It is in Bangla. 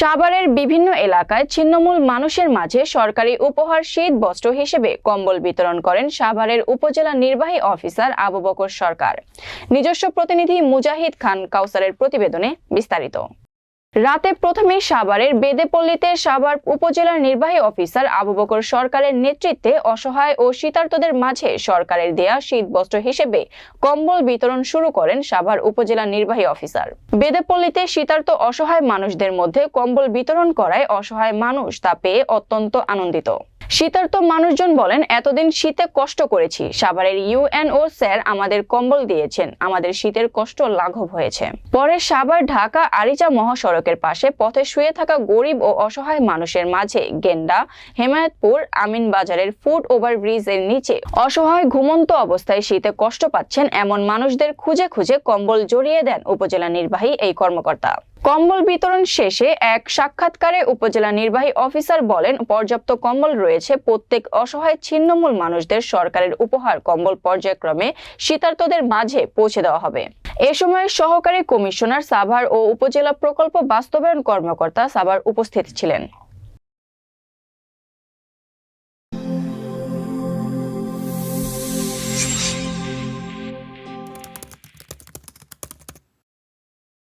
সাভারের বিভিন্ন এলাকায় ছিন্নমূল মানুষের মাঝে সরকারি উপহার শীত বস্ত্র হিসেবে কম্বল বিতরণ করেন সাভারের উপজেলা নির্বাহী অফিসার আবু বকর সরকার। নিজস্ব প্রতিনিধি মুজাহিদ খান কাউসারের প্রতিবেদনে বিস্তারিত। রাতে প্রথমে সাভারের বেদেপল্লীতে সাভার উপজেলার নির্বাহী অফিসার আবু বকর সরকারের নেতৃত্বে অসহায় ও শীতার্তদের মাঝে সরকারের দেয়া শীতবস্ত্র হিসেবে কম্বল বিতরণ শুরু করেন সাভার উপজেলা নির্বাহী অফিসার। বেদেপল্লীতে শীতার্ত অসহায় মানুষদের মধ্যে কম্বল বিতরণ করায় অসহায় মানুষ তা পেয়ে অত্যন্ত আনন্দিত। শীতার্ত মানুষজন বলেন, এতদিন শীতে কষ্ট করেছি। সাভারের ইউএনও স্যার আমাদের কম্বল দিয়েছেন। আমাদের শীতের কষ্ট লাঘব হয়েছে। পরে সাভার, ঢাকা, আরিচা মহাসড়কের পাশে পথে শুয়ে থাকা গরিব ও অসহায় মানুষের মাঝে গেন্ডা, হেমায়তপুর আমিন বাজারের ফুট ওভার ব্রিজের নিচে অসহায় ঘুমন্ত অবস্থায় শীতে কষ্ট পাচ্ছেন এমন মানুষদের খুঁজে খুঁজে কম্বল জড়িয়ে দেন উপজেলা নির্বাহী এই কর্মকর্তা। কম্বল বিতরণ শেষে এক সাক্ষাৎকারে উপজেলা নির্বাহী অফিসার বলেন, পর্যাপ্ত কম্বল রয়েছে, প্রত্যেক অসহায় ছিন্নমূল মানুষদের সরকারের উপহার কম্বল পর্যায়ক্রমে শীতার্তদের মাঝে পৌঁছে দেওয়া হবে। এ সময় সহকারী কমিশনার সাভার ও উপজেলা প্রকল্প বাস্তবায়ন কর্মকর্তা সাভার উপস্থিত ছিলেন।